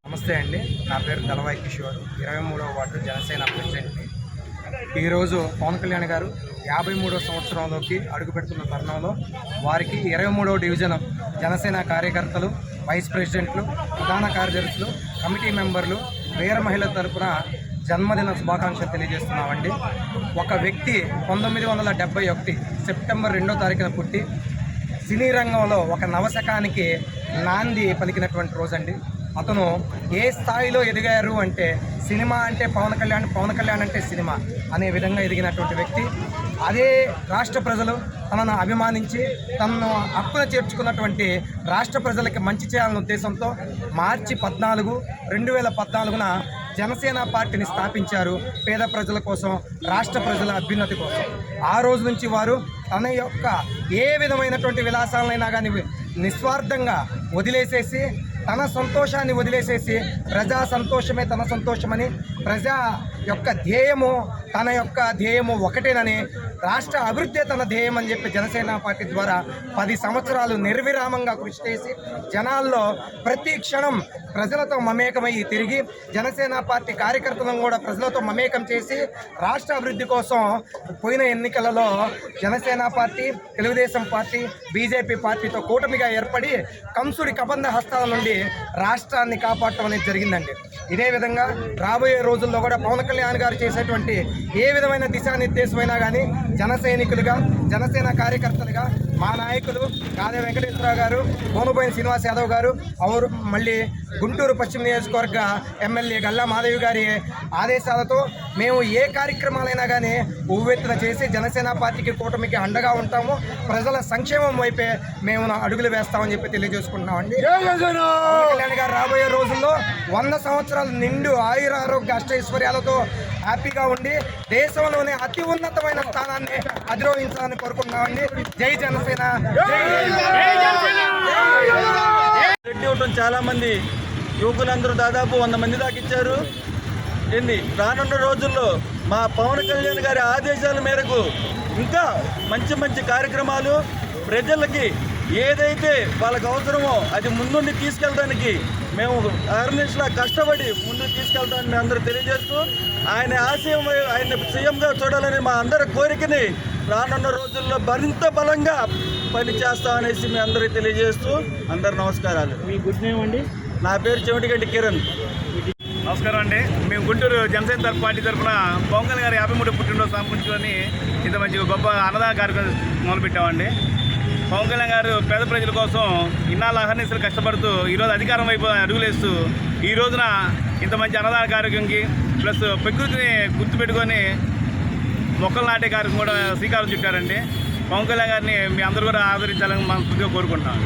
నమస్తే అండి. నా పేరు దళవాయి కిషోర్. ఇరవై మూడవ వార్డు జనసేన ప్రెసిడెంట్ని ఈరోజు పవన్ కళ్యాణ్ గారు యాభై మూడో సంవత్సరంలోకి అడుగు పెడుతున్న తరుణంలో వారికి ఇరవై మూడవ డివిజన్ జనసేన కార్యకర్తలు వైస్ ప్రెసిడెంట్లు ప్రధాన కార్యదర్శులు కమిటీ మెంబర్లు వీర మహిళల తరపున జన్మదిన శుభాకాంక్షలు తెలియజేస్తున్నామండి. ఒక వ్యక్తి పంతొమ్మిది వందల డెబ్బై ఒకటి సెప్టెంబర్ రెండో తారీఖున పుట్టి సినీ రంగంలో ఒక నవశకానికి నాంది పలికినటువంటి రోజండి. అతను ఏ స్థాయిలో ఎదిగారు అంటే సినిమా అంటే పవన్ కళ్యాణ్ పవన్ కళ్యాణ్ అంటే సినిమా అనే విధంగా ఎదిగినటువంటి వ్యక్తి. అదే రాష్ట్ర ప్రజలు తనను అభిమానించి తనను హక్కున చేర్చుకున్నటువంటి రాష్ట్ర ప్రజలకి మంచి చేయాలనే ఉద్దేశంతో మార్చి పద్నాలుగు రెండు వేల పద్నాలుగున జనసేన పార్టీని స్థాపించారు పేద ప్రజల కోసం రాష్ట్ర ప్రజల అభ్యున్నతి కోసం. ఆ రోజు నుంచి వారు తన యొక్క ఏ విధమైనటువంటి విలాసాలైనా కానీ నిస్వార్థంగా వదిలేసేసి తన సంతోషాన్ని వదిలేసేసి ప్రజా సంతోషమే తన సంతోషమని ప్రజా యొక్క ధ్యేయము తన యొక్క ధ్యేయము ఒకటేనని రాష్ట్ర అభివృద్ధి తన ధ్యేయం అని చెప్పి జనసేన పార్టీ ద్వారా పది సంవత్సరాలు నిర్విరామంగా కృషి చేసి జనాల్లో ప్రతి క్షణం ప్రజలతో మమేకమయ్యి తిరిగి జనసేన పార్టీ కార్యకర్తలను కూడా ప్రజలతో మమేకం చేసి రాష్ట్ర అభివృద్ధి కోసం పోయిన ఎన్నికలలో Janasena party Telugu Desam party BJP పార్టీతో కూటమిగా ఏర్పడి కంసుడి కబంధ హస్తాల నుండి రాష్ట్రాన్ని కాపాడటం అనేది జరిగిందండి. ఇదే విధంగా రాబోయే రోజుల్లో కూడా పవన్ కళ్యాణ్ గారు చేసేటువంటి ఏ విధమైన దిశానిర్దేశమైనా కానీ జన సైనికులుగా జనసేన కార్యకర్తలుగా మా నాయకులు కాదే వెంకటేశ్వరరావు గారు కోనుబోయిన శ్రీనివాస్ యాదవ్ గారు అవరు మళ్ళీ గుంటూరు పశ్చిమ నియోజకవర్గ ఎమ్మెల్యే గల్లా మాధవి గారి ఆదేశాలతో మేము ఏ కార్యక్రమాలైనా కానీ ఉవ్వెత్తున చేసి జనసేన పార్టీకి కూటమికి అండగా ఉంటాము. ప్రజల సంక్షేమం వైపే మేము అడుగులు వేస్తామని చెప్పి తెలియజేసుకుంటున్నామండి. కళ్యాణ్ గారు రాబోయే రోజుల్లో వంద సంవత్సరాలు నిండు ఆయుర ఆరోగ్య అష్టైశ్వర్యాలతో హ్యాపీగా ఉండి దేశంలోనే అతి ఉన్నతమైన స్థానాన్ని అధిరోహించాలని కోరుకుంటున్నామండి. జై జనసేన! జై రెడ్డి ఇవ్వటం చాలా మంది. యువకులందరూ దాదాపు వంద మంది దాకా ఇచ్చారు. ఏంది? రానున్న రోజుల్లో మా పవన్ కళ్యాణ్ గారి ఆదేశాల మేరకు ఇంకా మంచి మంచి కార్యక్రమాలు ప్రజలకి ఏదైతే వాళ్ళకి అవసరమో అది ముందుండి తీసుకెళ్ళడానికి మేము అర్నిస్లా కష్టపడి ముందుకు తీసుకెళ్తామని మేము అందరూ తెలియజేస్తూ ఆయన ఆశయం ఆయన సీఎంగా చూడాలని మా అందరి కోరికని రానున్న రోజుల్లో మరింత బలంగా పనిచేస్తామనేసి మీ అందరికీ తెలియజేస్తూ అందరు నమస్కారాలు. మీ గుడ్ నేమ్ అండి? నా పేరు చెవిటిగడ్డి కిరణ్. నమస్కారం అండి. మేము గుంటూరు జనసేన తరఫు పార్టీ తరఫున పవన్ కళ్యాణ్ గారి యాభై మూడు పుట్టినరోజు సమర్పించుకొని ఇంత మంచి గొప్ప అన్నదాన కార్యక్రమం మొదలుపెట్టామండి. పవన్ కళ్యాణ్ గారు పేద ప్రజల కోసం ఇన్నాళ్ళు అహర్నిశలు కష్టపడుతూ ఈరోజు అధికారం వైపు అడుగులేస్తూ ఈ రోజున ఇంత మంచి అన్నదాన కార్యక్రమంకి ప్లస్ ప్రకృతిని గుర్తుపెట్టుకొని మొక్కలు నాటే కార్యక్రమం కూడా శ్రీకారం చుట్టారండి. పవన్ కళ్యాణ్ గారిని మీ అందరూ కూడా ఆదరించాలని మనం కోరుకుంటున్నాం